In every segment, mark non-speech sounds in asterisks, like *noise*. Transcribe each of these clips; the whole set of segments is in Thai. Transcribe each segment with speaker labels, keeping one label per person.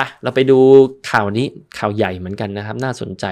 Speaker 1: ปะเราไปดูข่าวนี้ข่าวใหญ่เหมือนกันนะครับ น่าสนใจ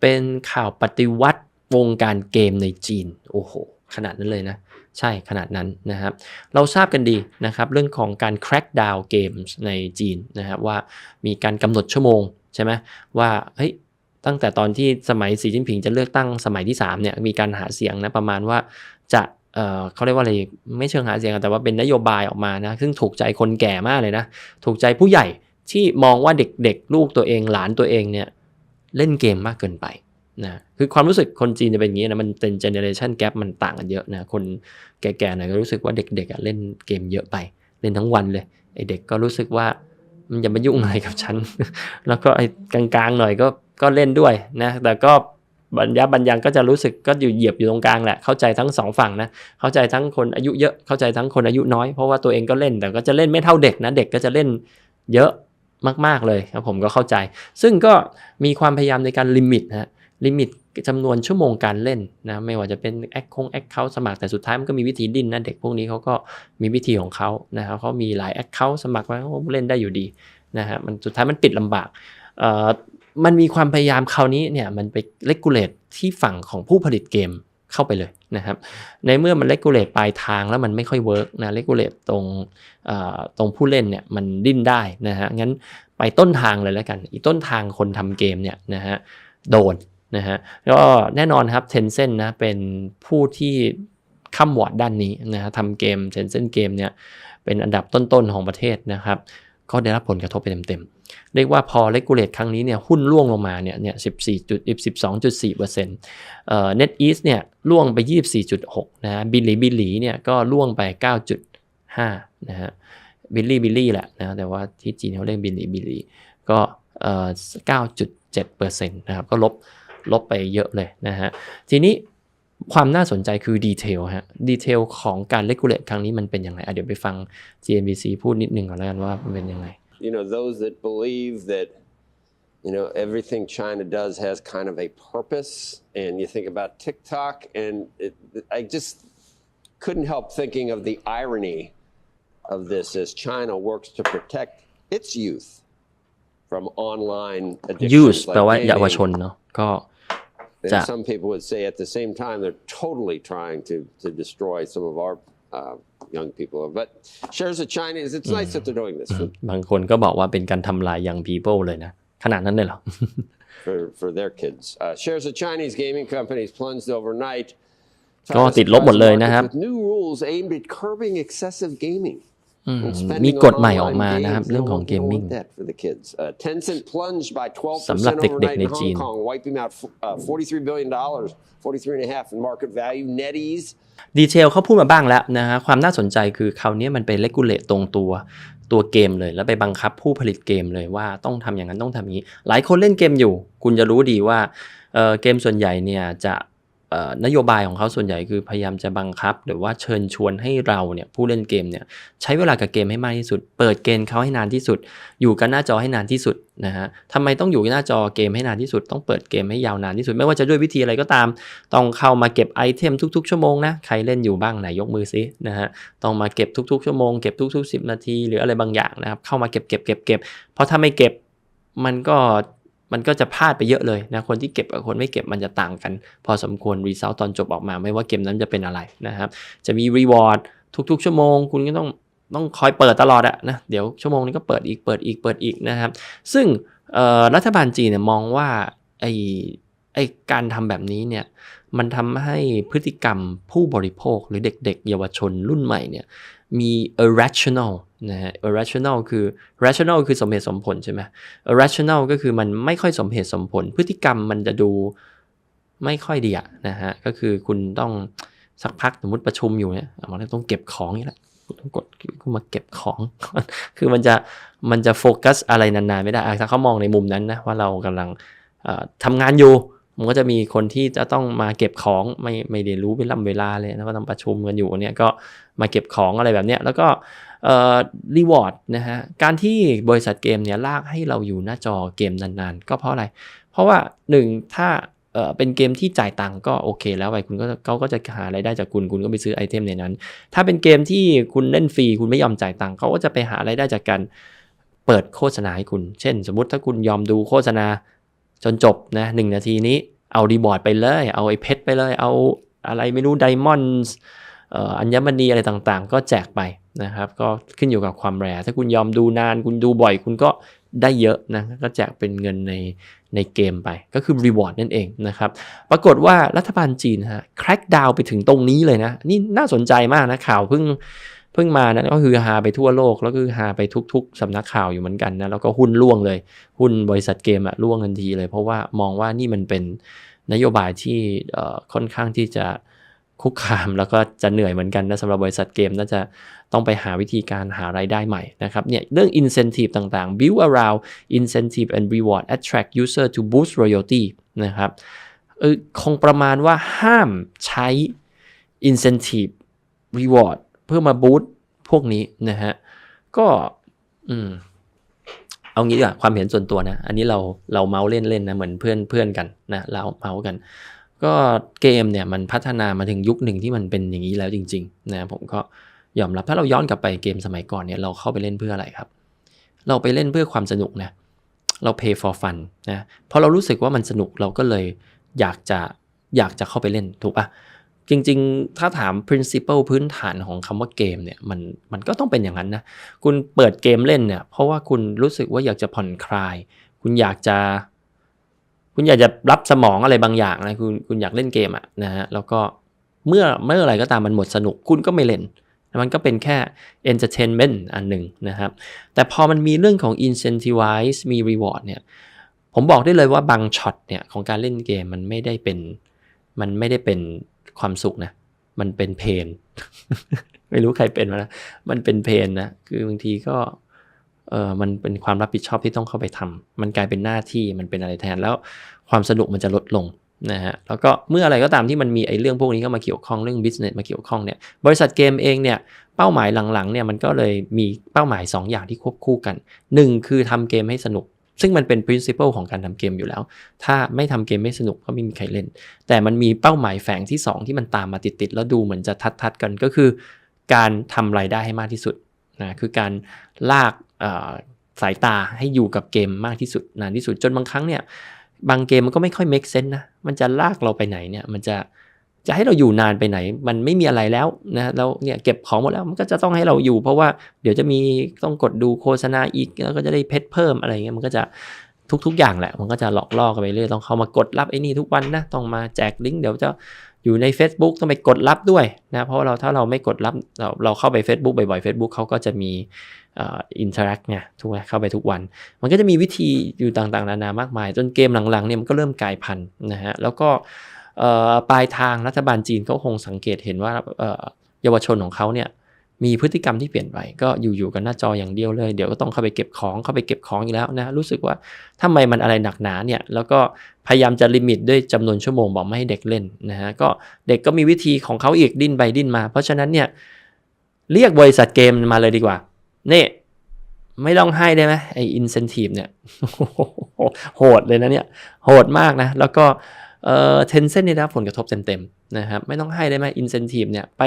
Speaker 1: เป็นข่าวปฏิวัติวงการเกมในจีน โอ้โห ขนาดนั้นเลยนะ ใช่ขนาดนั้นนะครับ เราทราบกันดีนะครับ เรื่องของการ crack down games ในจีนนะครับว่ามีการกำหนดชั่วโมงใช่ไหมว่าเฮ้ยตั้งแต่ตอนที่สมัยสีจิ้นผิงจะเลือกตั้งสมัยที่3เนี่ยมีการหาเสียงนะประมาณว่าจะเอ่อเขาเรียกว่าอะไรไม่เชิงหาเสียงแต่ว่าเป็นนโยบายออกมานะซึ่งถูกใจคนแก่มากเลยนะ ถูกใจผู้ใหญ่ ที่มองว่าเด็กๆ ลูกตัวเองหลานตัวเองเนี่ยเล่นเกมมากเกินไปนะคือความรู้สึกคนจีนจะเป็นอย่างนี้นะมันเป็นเจเนเรชันแกรมันต่างกันเยอะนะคนแก่ๆหน่อยก็รู้สึกว่าเด็กๆเล่นเกมเยอะไป เล่นทั้งวันเลยไอเด็กก็รู้สึกว่ามันอย่ามายุ่งอะไรกับฉัน แล้วก็ไอ้กลางๆหน่อยก็ก็เล่นด้วยนะแต่ก็บรรยาบรรยังก็จะรู้สึกก็อยู่เหยียบอยู่ตรงกลางแหละเข้าใจทั้งสองฝั่งนะเข้าใจทั้งคนอายุเยอะเข้าใจทั้งคนอายุน้อยเพราะว่าตัวเองก็เล่นแต่ก็จะเล่นไม่เท่าเด็กนะเด็กก็จะเล่นเยอะ มาก ๆ เลยครับผมก็เข้าใจ ซึ่งก็มีความพยายามในการลิมิตนะลิมิตจำนวนชั่วโมงการเล่นนะไม่ว่าจะเป็นแอคคงแอคเคาท์สมัครแต่สุดท้ายมันก็มีวิธีดิ้นนะเด็กพวกนี้เขาก็มีวิธีของเขานะครับเขามีหลายแอคเคาท์สมัครไว้เขาเล่นได้อยู่ดีนะฮะมันสุดท้ายมันปิดลำบากเอ่อมันมีความพยายามคราวนี้เนี่ยมันไปเลกูเลตที่ฝั่งของผู้ผลิตเกม เข้าไปเลยนะครับ ในเมื่อมันเลกูเลตปลายทางแล้วมันไม่ค่อยเวิร์กนะเลกูเลตตรงตรงผู้เล่นเนี่ยมันดิ้นได้นะฮะงั้นไปต้นทางเลยแล้วกัน อีต้นทางคนทำเกมเนี่ยนะฮะโดนนะฮะก็แน่นอนครับ Tencent นะเป็นผู้ที่ข้ามวอร์ดด้านนี้นะฮะทำเกม Tencent เกมเนี่ยเป็นอันดับต้นๆของประเทศนะครับ ก็ได้รับผลกระทบไปเต็มๆ เรียกว่าพอเลกูเลตครั้งนี้เนี่ยหุ้นร่วงลงมาเนี่ยเนี่ย14จุด12.4%เอ่อ Net East เนี่ยร่วงไป24.6นะฮะบิลลี่บิลลี่เนี่ยก็ร่วงไป9.5นะฮะบิลลี่บิลลี่แหละนะแต่ว่าที่จีนเขาเรียกบิลลี่บิลลี่ก็เอ่อ9.7%นะครับก็ลบลบไปเยอะเลยนะฮะทีนี้ ความน่าสนใจคือดีเทลฮะดีเทลของการเลกูเลตครั้งนี้มันเป็นยังไงอะเดี๋ยวไปฟัง GNBC พูดนิดนึงก่อนแล้วกันว่ามันเป็นยังไง
Speaker 2: you know, those that believe that, you know, everything China does has kind of a purpose. And you think about TikTok, and it, I just couldn't help thinking of the irony of this as China works to protect its youth from online addictions
Speaker 1: use แปลว่า
Speaker 2: like
Speaker 1: เยาวช
Speaker 2: gaming.
Speaker 1: นเนาะก็
Speaker 2: And
Speaker 1: Yeah.
Speaker 2: some people would say at the same time they're totally trying to, to destroy some of our uh, young people. But shares of China is it's nice that they're doing this for,
Speaker 1: บางคนก็บอกว่าเป็นการทำลายยัง people เลยนะ ขนาดนั้นเลยเหรอ *laughs*
Speaker 2: for, for their kids. Uh, shares of Chinese gaming companies plunged overnight. *laughs*
Speaker 1: ก็ติดลบหมดเลยนะครับ
Speaker 2: With new rules aimed at curbing excessive gaming.
Speaker 1: อืม
Speaker 2: and spending
Speaker 1: มี
Speaker 2: on
Speaker 1: กฎใหม่ออก
Speaker 2: online
Speaker 1: มานะครับ
Speaker 2: games.
Speaker 1: เรื่อง
Speaker 2: No
Speaker 1: ของ
Speaker 2: one-
Speaker 1: เกม
Speaker 2: no
Speaker 1: มิ่ง
Speaker 2: one that for the kids. Uh, Tencent plunged by 12%
Speaker 1: สำหรับเด็กๆ
Speaker 2: overnight
Speaker 1: ใน
Speaker 2: in
Speaker 1: จีน
Speaker 2: Hong Kong, wiping out uh, 43 billion dollars, 43 and a half in market value. NetEase
Speaker 1: ดีเทลเขาพูดมาบ้างแล้วนะฮะความน่าสนใจคือคราวนี้มันไปเลกูเลตตรงตัวตัวเกมเลย แล้วไปบังคับผู้ผลิตเกมเลยว่าต้องทำอย่างนั้นต้องทำอย่างนี้ หลายคนเล่นเกมอยู่ คุณจะรู้ดีว่าเอ่อเกมส่วนใหญ่เนี่ยจะเอ่อ นโยบายของเขาส่วนใหญ่คือพยายามจะบังคับ หรือว่าเชิญชวนให้เราเนี่ยผู้เล่นเกมเนี่ยใช้เวลากับเกมให้มากที่สุด เปิดเกมเขาให้นานที่สุด อยู่กับหน้าจอให้นานที่สุดนะฮะทำไมต้องอยู่กับหน้าจอเกมให้นานที่สุด ต้องเปิดเกมให้ยาวนานที่สุด ไม่ว่าจะด้วยวิธีอะไรก็ตาม ต้องเข้ามาเก็บไอเทมทุก ๆ ชั่วโมงนะใครเล่นอยู่บ้างไหนยกมือซินะฮะต้องมาเก็บทุกๆชั่วโมงเก็บทุกๆ 10 นาที หรืออะไรบางอย่างนะครับเข้ามาเก็บเก็บเก็บเก็บเพราะถ้าไม่เก็บมันก็ มันก็จะพลาดไปเยอะเลยนะคนที่เก็บกับคนไม่เก็บมันจะต่างกัน พอสมควรรีเซลตอนจบออกมา ไม่ว่าเกมนั้นจะเป็นอะไรนะครับ จะมีรีวอร์ดทุกๆ ชั่วโมง คุณก็ต้องต้องคอยเปิดตลอดอะนะเดี๋ยวชั่วโมงนี้ก็เปิดอีกเปิดอีกเปิดอีกนะครับ ซึ่งรัฐบาลจีนเนี่ยมองว่าไอไอการทำแบบนี้เนี่ยมันทำให้พฤติกรรมผู้บริโภคหรือเด็ก ๆ เยาวชนรุ่นใหม่เนี่ย มี irrational นะฮะ irrational คือ rational คือสมเหตุสมผลใช่ไหม irrational ก็คือมันไม่ค่อยสมเหตุสมผล พฤติกรรมมันจะดูไม่ค่อยดีอะนะฮะ ก็คือคุณต้องสักพักสมมติประชุมอยู่เนี่ยมันต้องเก็บของนี่แหละคุณต้องกดคุณมาเก็บของ คือมันจะมันจะโฟกัสอะไรนานๆไม่ได้ถ้าเขามองในมุมนั้นนะว่าเรากำลังเอ่อทำงานอยู่ มันก็จะมีคนที่จะต้องมาเก็บของไม่ไม่ได้รู้เวลาเวลาเลยนะว่าต้องประชุมกันอยู่เนี่ยก็มาเก็บของอะไรแบบเนี้ยแล้วก็เอ่อรีวอร์ดนะฮะการที่บริษัทเกมเนี่ยลากให้เราอยู่หน้าจอเกมนานๆ ก็เพราะอะไร เพราะว่าหนึ่งถ้าเออเป็นเกมที่จ่ายตังค์ก็โอเคแล้วไปคุณก็เขาก็จะหารายได้จากคุณคุณก็ไปซื้อไอเทมในนั้น ถ้าเป็นเกมที่คุณเล่นฟรีคุณไม่ยอมจ่ายตังค์เขาก็จะไปหารายได้จากการเปิดโฆษณาให้คุณ เช่น สมมุติถ้าคุณยอมดูโฆษณา จนจบนะหนึ่งนาทีนี้เอารีบอร์ดไปเลย เอาไอ้เพชรไปเลย เอาอะไรไม่รู้ไดมอนด์อัญมณีอะไรต่างๆ ก็แจกไปนะครับ ก็ขึ้นอยู่กับความแรถ้าคุณยอมดูนานคุณดูบ่อย คุณก็ได้เยอะนะก็แจกเป็นเงินในในเกมไปก็คือรีวอร์ดนั่นเองนะครับ ปรากฏว่ารัฐบาลจีนฮะแครกดาวไปถึงตรงนี้เลยนะ นี่น่าสนใจมากนะข่าวเพิ่ง เพิ่งมานะก็คือฮาไปทั่วโลกแล้วก็คือฮาไปทุก ๆสำนักข่าวอยู่เหมือนกันนะแล้วก็หุ้นล่วงเลย หุ้นบริษัทเกมอะล่วงทันทีเลย เพราะว่ามองว่านี่มันเป็นนโยบายที่ค่อนข้างที่จะคุกคามแล้วก็จะเหนื่อยเหมือนกันนะสำหรับบริษัทเกมน่าจะต้องไปหาวิธีการหารายได้ใหม่นะครับเนี่ยเรื่อง incentive ต่างๆ build around incentive and reward attract user to boost loyalty นะครับเออคงประมาณว่าห้ามใช้ incentive reward พื่อมาบูตพวกนี้นะฮะก็อืมเอางี้ดีกว่าความเห็นส่วนตัวนะ อันนี้เราเราเมาส์เล่นๆนะเหมือนเพื่อนเพื่อนกันนะเราเมาส์กัน ก็เกมเนี่ยมันพัฒนามาถึงยุคหนึ่งที่มันเป็นอย่างนี้แล้วจริงๆนะผมก็ยอมรับถ้าเราย้อนกลับไปเกมสมัยก่อนเนี่ยเราเข้าไปเล่นเพื่ออะไรครับ เราไปเล่นเพื่อความสนุกนะเรา pay for fun นะเพราะเรารู้สึกว่ามันสนุกเราก็เลยอยากจะอยากจะเข้าไปเล่นถูกปะ จริง ๆ ถ้าถาม principle พื้นฐานของคำว่าเกมเนี่ยมันมันก็ต้องเป็นอย่างนั้นนะ คุณเปิดเกมเล่นเนี่ยเพราะว่าคุณรู้สึกว่าอยากจะผ่อนคลาย คุณอยากจะ คุณอยากจะรับสมองอะไรบางอย่างนะคุณคุณอยากเล่นเกมอะนะฮะแล้วก็เมื่อเมื่ออะไรก็ตามมันหมดสนุกคุณก็ไม่เล่น มันก็เป็นแค่ entertainment อันหนึ่งนะครับ แต่พอมันมีเรื่องของ incentivize มี reward เนี่ยผมบอกได้เลยว่าบางช็อตเนี่ยของการเล่นเกมมันไม่ได้เป็นมันไม่ได้เป็น ความสุขนะมันเป็นเพนไม่รู้ใครเป็นมานะมันเป็นเพนนะคือบางทีก็เออมันเป็นความรับผิดชอบที่ต้องเข้าไปทำมันกลายเป็นหน้าที่มันเป็นอะไรแทนแล้วความสนุกมันจะลดลงนะฮะแล้วก็เมื่ออะไรก็ตามที่มันมีไอ้เรื่องพวกนี้เข้ามาเกี่ยวข้องเรื่อง business มาเกี่ยวข้องเนี่ยบริษัทเกมเองเนี่ยเป้าหมายหลังๆเนี่ยมันก็เลยมีเป้าหมาย 2 อย่างที่ควบคู่กัน 1 คือทำเกมให้สนุก ซึ่งมันเป็น principle ของการทำเกมอยู่แล้ว ถ้าไม่ทำเกมไม่สนุกก็ไม่มีใครเล่น แต่มันมีเป้าหมายแฝงที่ 2 ที่มันตามมาติดๆแล้วดูเหมือนจะทัดๆกันก็คือ การทำรายได้ให้มากที่สุดนะคือการลากสายตาให้อยู่กับเกมมากที่สุดนานที่สุดจนบางครั้งเนี่ยบางเกมมันก็ไม่ค่อย make sense นะมันจะลากเราไปไหนเนี่ยมันจะ จะให้เราอยู่นานไปไหน มันไม่มีอะไรแล้วนะแล้วเนี่ยเก็บของหมดแล้วมันก็จะต้องให้เราอยู่ เพราะว่าเดี๋ยวจะมีต้องกดดูโฆษณาอีกแล้วก็จะได้เพชรเพิ่มอะไรเงี้ยมันก็จะทุก ๆ อย่างแหละ มันก็จะหลอกล่อกันไปเรื่อยต้องเข้ามากดรับไอ้นี่ทุกวันนะต้องมาแจกลิงก์เดี๋ยวจะอยู่ใน Facebook ต้องไปกดรับด้วยนะเพราะเราถ้าเราไม่กดรับเราเราเข้าไป Facebook บ่อยๆ Facebook เขาก็จะมีอินเทอร์แอคเนี่ยทุกวันเข้าไปทุกวัน มันก็จะมีวิธีอยู่ต่างๆ นานามากมาย จนเกมหลังๆเนี่ยมันก็เริ่มกลายพันธุ์นะฮะแล้วก็ ปลายทางรัฐบาลจีนเขาคงสังเกตเห็นว่าเยาวชนของเขาเนี่ยมีพฤติกรรมที่เปลี่ยนไปก็อยู่ๆกันหน้าจออย่างเดียวเลย เดี๋ยวก็ต้องเข้าไปเก็บของเข้าไปเก็บของอีกแล้วนะรู้สึกว่าทำไมมันอะไรหนักหนาเนี่ยแล้วก็พยายามจะลิมิตด้วยจำนวนชั่วโมงบอกไม่ให้เด็กเล่นนะฮะก็เด็กก็มีวิธีของเขาอีกดิ้นไปดิ้นมา เพราะฉะนั้นเนี่ยเรียกบริษัทเกมมาเลยดีกว่านี่ไม่ต้องให้ได้ไหมไอ้อินเซนティブเนี่ย โหดเลยนะเนี่ยโหดมากนะ แล้วก็ เอ่อเทนเซ็นนี่ได้ผลกระทบเต็มๆนะครับไม่ต้องให้ได้ไหมอินเซนティブเนี่ยไป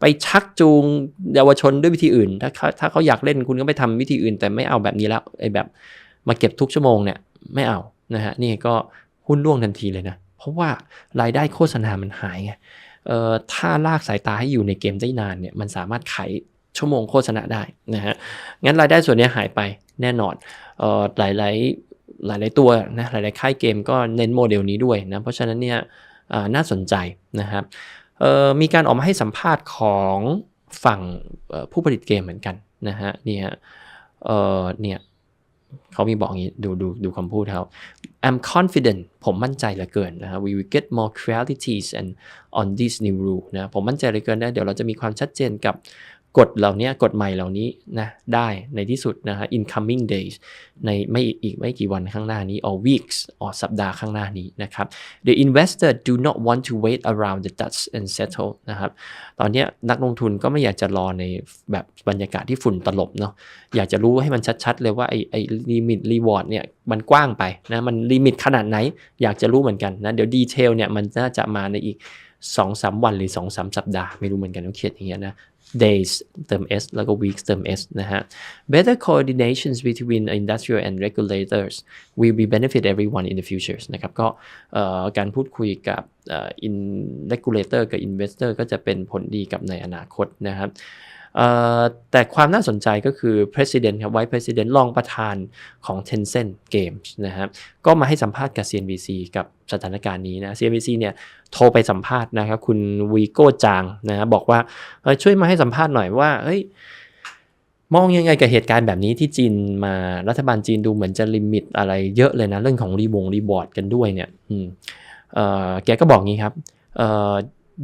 Speaker 1: ไปชักจูงเยาวชนด้วยวิธีอื่น ถ้าเขาถ้าเขาอยากเล่นคุณก็ไปทำวิธีอื่น แต่ไม่เอาแบบนี้แล้วไอ้แบบมาเก็บทุกชั่วโมงเนี่ยไม่เอานะฮะนี่ก็หุ้นร่วงทันทีเลยนะ เพราะว่ารายได้โฆษณามันหายไงเอ่อถ้าลากสายตาให้อยู่ในเกมได้นานเนี่ยมันสามารถขายชั่วโมงโฆษณาได้นะฮะงั้นรายได้ส่วนนี้หายไปแน่นอนเอ่อหลายๆ หลาย ๆ ตัวนะหลาย ๆ ค่ายเกมก็เน้นโมเดลนี้ด้วยนะ เพราะฉะนั้นเนี่ยน่าสนใจนะครับมีการออกมาให้สัมภาษณ์ของฝั่งผู้ผลิตเกมเหมือนกันนะฮะเนี่ยเออเนี่ยเขามีบอกอย่างนี้ดูดูดูคำพูดเขา I'm confident ผมมั่นใจเหลือเกินนะฮะ we will get more clarities and on this new rule นะผมมั่นใจเหลือเกินนะเดี๋ยวเราจะมีความชัดเจนกับ กฎเหล่านี้กฎใหม่เหล่านี้นะได้ในที่สุดนะฮะ in coming days ในไม่อีกไม่กี่วันข้างหน้านี้ or weeks or สัปดาห์ข้างหน้านี้นะครับ the investor do not want to wait around the dust and settle นะครับตอนนี้นักลงทุนก็ไม่อยากจะรอในแบบบรรยากาศที่ฝุ่นตลบเนาะอยากจะรู้ให้มันชัดๆ เลยว่าไอ้ไอ้ลิมิตรีวอร์ดเนี่ยมันกว้างไปนะมันลิมิตขนาดไหน อยากจะรู้เหมือนกันนะเดี๋ยวดีเทลเนี่ยมันน่าจะมาในอีก2อสวันหรือ2อสสัปดาห์ไม่รู้เหมือนกันต้องเขียนอย่างเงี้ยนะ days เติม s แล้วก็ weeks เติม s นะฮะ better coordinations between industrial and regulators will be benefit everyone in the future นะครับก็การพูดคุยกับอ่อ in regulator กับ investor ก็จะเป็นผลดีกับในอนาคตนะครับ แต่ความน่าสนใจก็คือ president ครับ vice president รองประธานของ Tencent Games นะครับก็มาให้สัมภาษณ์กับ CNBC กับสถานการณ์นี้นะ CNBC เนี่ยโทรไปสัมภาษณ์นะครับคุณวีโก้จางนะบอกว่าช่วยมาให้สัมภาษณ์หน่อยว่าเฮ้ยมองยังไงกับเหตุการณ์แบบนี้ที่จีนมารัฐบาลจีนดูเหมือนจะลิมิตอะไรเยอะเลยนะ เรื่องของรีวงรีบอร์ดกันด้วยเนี่ยแกก็บอกงี้ครับ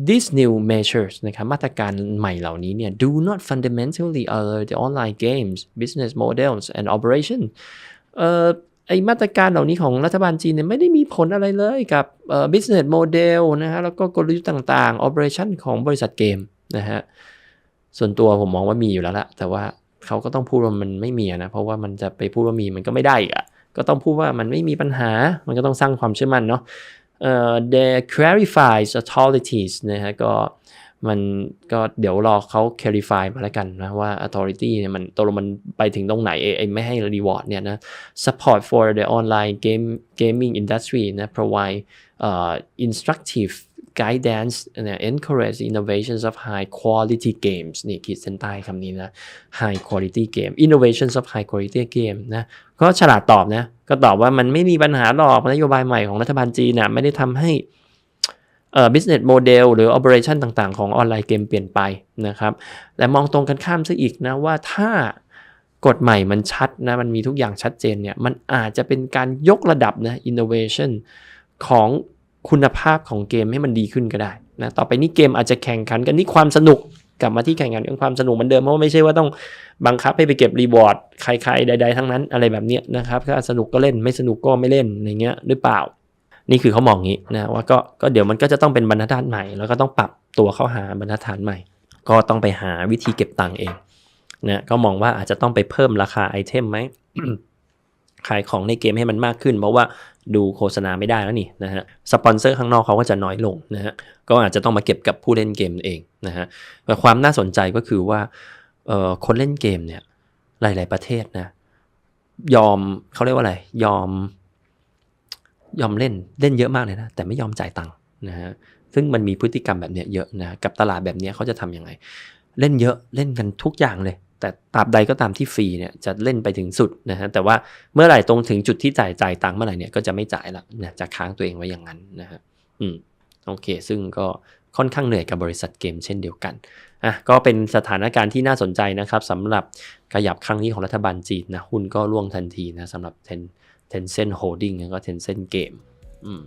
Speaker 1: these new measures นะครับมาตรการใหม่เหล่านี้เนี่ย do not fundamentally alter the online games business models and operation เอ่อไอมาตรการเหล่านี้ของรัฐบาลจีนเนี่ยไม่ได้มีผลอะไรเลยกับเอ่อ business model นะฮะแล้วก็กลยุทธ์ต่างๆ operation ของบริษัทเกมนะฮะส่วนตัวผมมองว่ามีอยู่แล้วละแต่ว่าเขาก็ต้องพูดว่ามันไม่มีนะเพราะว่ามันจะไปพูดว่ามีมันก็ไม่ได้อีกอะก็ต้องพูดว่ามันไม่มีปัญหา มันก็ต้องสร้างความเชื่อมั่นเนาะ they clarifies authorities นะฮะก็มันก็เดี๋ยวรอเขา clarify มาแล้วกันนะว่า authority เนี่ยมันตกลงมันไปถึงตรงไหนไอ้ไอ้ไม่ให้ reward เนี่ยนะ support for the online game gaming industry นะ provide uh, instructive guidance นะ encourage innovations of high quality games นี่ขีดเส้นใต้คำนี้นะ high quality game innovations of high quality game นะก็ฉลาดตอบนะ ก็ตอบว่ามันไม่มีปัญหาหรอกนโยบายใหม่ของรัฐบาลจีนนะไม่ได้ทำให้เอ่อ business model หรือ operation ต่างๆ ของออนไลน์เกมเปลี่ยนไปนะครับแต่มองตรงกันข้ามซะอีกนะว่าถ้ากฎใหม่มันชัดนะ มันมีทุกอย่างชัดเจนเนี่ย มันอาจจะเป็นการยกระดับนะ innovation ของ คุณภาพของเกมให้มันดีขึ้นก็ได้นะต่อไปนี้เกมอาจจะแข่งขันกันที่ความสนุกกลับมาที่แข่งขันเรื่องความสนุกเหมือนเดิมเพราะว่าไม่ใช่ว่าต้องบังคับให้ไปเก็บรีวอร์ดใครๆใด ๆ ทั้งนั้นอะไรแบบเนี้ยนะครับถ้าสนุกก็เล่นไม่สนุกก็ไม่เล่นอย่างเงี้ยหรือเปล่า นี่คือเขามองงี้นะว่าก็ก็เดี๋ยวมันก็จะต้องเป็นบรรทัดฐานใหม่ แล้วก็ต้องปรับตัวเข้าหาบรรทัดฐานใหม่ ก็ต้องไปหาวิธีเก็บตังค์เองนะก็มองว่าอาจจะต้องไปเพิ่มราคาไอเทมไหม ขายของในเกมให้มันมากขึ้น เพราะว่าดูโฆษณาไม่ได้แล้วนี่นะฮะสปอนเซอร์ข้างนอกเขาก็จะน้อยลงนะฮะก็อาจจะต้องมาเก็บกับผู้เล่นเกมเองนะฮะแต่ความน่าสนใจก็คือว่าเอ่อคนเล่นเกมเนี่ยหลาย ๆประเทศนะยอมเขาเรียกว่าอะไร ยอม ยอมเล่นเล่นเยอะมากเลยนะแต่ไม่ยอมจ่ายตังค์นะฮะซึ่งมันมีพฤติกรรมแบบเนี้ยเยอะนะกับตลาดแบบเนี้ยเขาจะทำยังไง เล่นเยอะเล่นกันทุกอย่างเลย แต่ตราบใดก็ตามที่ฟรีเนี่ยจะเล่นไปถึงสุดนะฮะแต่ว่าเมื่อไหร่ตรงถึงจุดที่จ่ายจ่ายตังค์เมื่อไหร่เนี่ยก็จะไม่จ่ายละนะจะค้างตัวเองไว้อย่างนั้นนะฮะอืมโอเค ซึ่งก็ค่อนข้างเหนื่อยกับบริษัทเกมเช่นเดียวกันอะก็เป็นสถานการณ์ที่น่าสนใจนะครับสำหรับขยับครั้งนี้ของรัฐบาลจีนนะหุ้นก็ร่วงทันทีนะสำหรับ Ten Tencent Holding แล้วก็ Tencent Game อืม